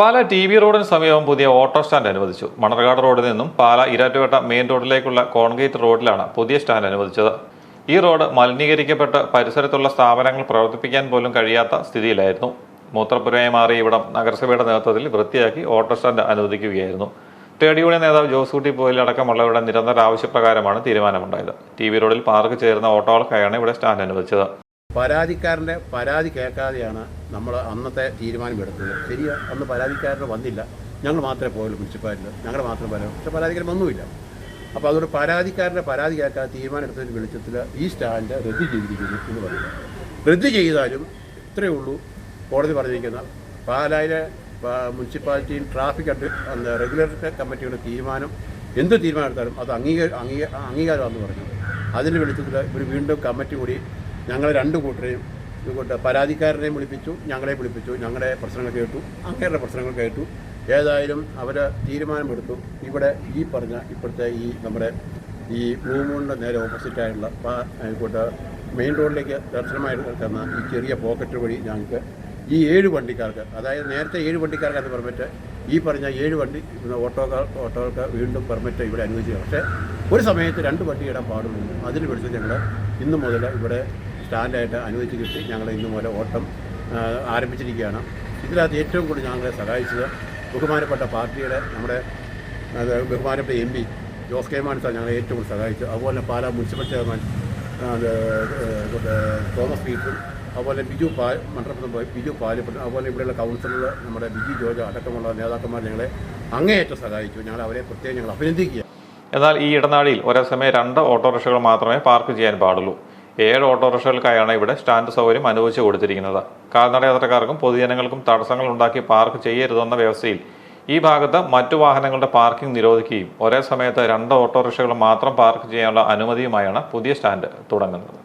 പാല T V റോഡിന് സമീപം പുതിയ ഓട്ടോ സ്റ്റാൻഡ് അനുവദിച്ചു. മണർകാട് റോഡിൽ നിന്നും പാല ഇരാറ്റുപേട്ട മെയിൻ റോഡിലേക്കുള്ള കോൺക്രീറ്റ് റോഡിലാണ് പുതിയ സ്റ്റാൻഡ് അനുവദിച്ചത്. ഈ റോഡ് മലിനീകരിക്കപ്പെട്ട് പരിസരത്തുള്ള സ്ഥാപനങ്ങൾ പ്രവർത്തിപ്പിക്കാൻ പോലും കഴിയാത്ത സ്ഥിതിയിലായിരുന്നു. മൂത്രപ്പുരയായി മാറിയ ഇവിടം നഗരസഭയുടെ നേതൃത്വത്തിൽ വൃത്തിയാക്കി ഓട്ടോ സ്റ്റാൻഡ് അനുവദിക്കുകയായിരുന്നു. ട്രേഡ് യൂണിയൻ നേതാവ് ജോസൂട്ടി പോയിൽ അടക്കമുള്ളവരുടെ നിരന്തര ആവശ്യപ്രകാരമാണ് തീരുമാനമുണ്ടായത്. ടി വി റോഡിൽ പാർക്ക് ചേരുന്ന ഓട്ടോകൾക്കായാണ് ഇവിടെ സ്റ്റാൻഡ് അനുവദിച്ചത്. പരാതിക്കാരന്റെ പരാതി കേൾക്കാതെയാണ് നമ്മൾ അന്നത്തെ തീരുമാനമെടുത്തത്. ശരിയാ അന്ന് പരാതിക്കാരന് വന്നില്ല. ഞങ്ങൾ മാത്രമേ പോയുള്ളൂ മുനിസിപ്പാലിറ്റിയിൽ ഞങ്ങൾ മാത്രം പറയാം പക്ഷേ പരാതിക്കാരൻ വന്നുമില്ല. അപ്പോൾ അതുകൊണ്ട് പരാതിക്കാരന്റെ പരാതി കേൾക്കാതെ തീരുമാനം എടുത്തതിന് വെളിച്ചത്തിൽ ഈ സ്റ്റാൻഡ് റദ്ദ് ചെയ്തിരിക്കുന്നു എന്ന് പറയുന്നത് റദ്ദ് ചെയ്താലും ഇത്രയേ ഉള്ളൂ. കോടതി പറഞ്ഞിരിക്കുന്ന പാലായിലെ മുനിസിപ്പാലിറ്റിയും ട്രാഫിക് എന്താ റെഗുലേറ്ററി കമ്മിറ്റിയുടെ തീരുമാനം എന്ത് തീരുമാനം എടുത്താലും അത് അംഗീകാര അംഗീക അംഗീകാരമാണെന്ന് പറഞ്ഞു. അതിന്റെ വെളിച്ചത്തിൽ ഇവർ വീണ്ടും കമ്മിറ്റി കൂടി ഞങ്ങൾ രണ്ട് കൂട്ടരെയും ഇതുകൊണ്ട് പരാതിക്കാരനെയും വിളിപ്പിച്ചു ഞങ്ങളെ വിളിപ്പിച്ചു ഞങ്ങളുടെ പ്രശ്നങ്ങൾ കേട്ടു അങ്ങേരുടെ പ്രശ്നങ്ങൾ കേട്ടു. ഏതായാലും അവർ തീരുമാനമെടുത്തു. ഇവിടെ ഈ പറഞ്ഞ ഇപ്പോഴത്തെ ഈ നമ്മുടെ ഈ ബ്ലൂ മൂണിന്റെ നേരെ ഓപ്പോസിറ്റായിട്ടുള്ള ആയിക്കോട്ടെ മെയിൻ റോഡിലേക്ക് ദർശനമായിട്ട് കിടക്കുന്ന ഈ ചെറിയ പോക്കറ്റ് വഴി ഞങ്ങൾക്ക് ഈ ഏഴ് വണ്ടിക്കാർക്ക് അതായത് നേരത്തെ ഏഴ് വണ്ടിക്കാർക്ക് അത് പെർമിറ്റ് ഈ പറഞ്ഞ ഏഴ് വണ്ടി ഓട്ടോക്കാർ ഓട്ടോകൾക്ക് വീണ്ടും പെർമിറ്റ് ഇവിടെ അനുവദിച്ചു പക്ഷേ ഒരു സമയത്ത് രണ്ട് വണ്ടി ഇടാൻ പാടുള്ളൂ. അതിന് പിടിച്ച് ഞങ്ങൾ ഇന്ന് മുതൽ ഇവിടെ സ്റ്റാൻഡായിട്ട് അനുവദിച്ച് കിട്ടി. ഞങ്ങൾ ഇന്നു മുതൽ ഓട്ടം ആരംഭിച്ചിരിക്കുകയാണ്. ഇതിനകത്ത് ഏറ്റവും കൂടുതൽ ഞങ്ങളെ സഹായിച്ചത് ബഹുമാനപ്പെട്ട പാർട്ടിയുടെ നമ്മുടെ അത് ബഹുമാനപ്പെട്ട M P Jose K Mani sir ഞങ്ങളെ ഏറ്റവും കൂടുതൽ സഹായിച്ചു. അതുപോലെ പാലാ മുനിസിപ്പൽ ചെയർമാൻ തോമസ് പീറ്ററും അതുപോലെ ബിജു പാ പോയി ബിജു പാലിപ്പറ്റും അതുപോലെ ഇവിടെയുള്ള കൗൺസിലർ നമ്മുടെ ബിജു ജോർജ് അടക്കമുള്ള നേതാക്കന്മാർ ഞങ്ങളെ അങ്ങേയറ്റം സഹായിച്ചു. ഞങ്ങൾ അവരെ പ്രത്യേകം ഞങ്ങൾ അഭിനന്ദിക്കുക എന്നാൽ ഈ ഇടനാഴിയിൽ ഒരേ സമയം രണ്ട് ഓട്ടോറിക്ഷകൾ മാത്രമേ പാർക്ക് ചെയ്യാൻ പാടുള്ളൂ. ഏഴ് ഓട്ടോറിക്ഷകൾക്കായാണ് ഇവിടെ സ്റ്റാൻഡ് സൗകര്യം അനുവദിച്ചു കൊടുത്തിരിക്കുന്നത്. കാൽനട യാത്രക്കാർക്കും പൊതുജനങ്ങൾക്കും തടസ്സങ്ങൾ ഉണ്ടാക്കി പാർക്ക് ചെയ്യരുതെന്ന വ്യവസ്ഥയിൽ ഈ ഭാഗത്ത് മറ്റു വാഹനങ്ങളുടെ പാർക്കിംഗ് നിരോധിക്കുകയും ഒരേ സമയത്ത് രണ്ട് ഓട്ടോറിക്ഷകൾ മാത്രം പാർക്ക് ചെയ്യാനുള്ള അനുമതിയുമായാണ് പുതിയ സ്റ്റാൻഡ് തുടങ്ങുന്നത്.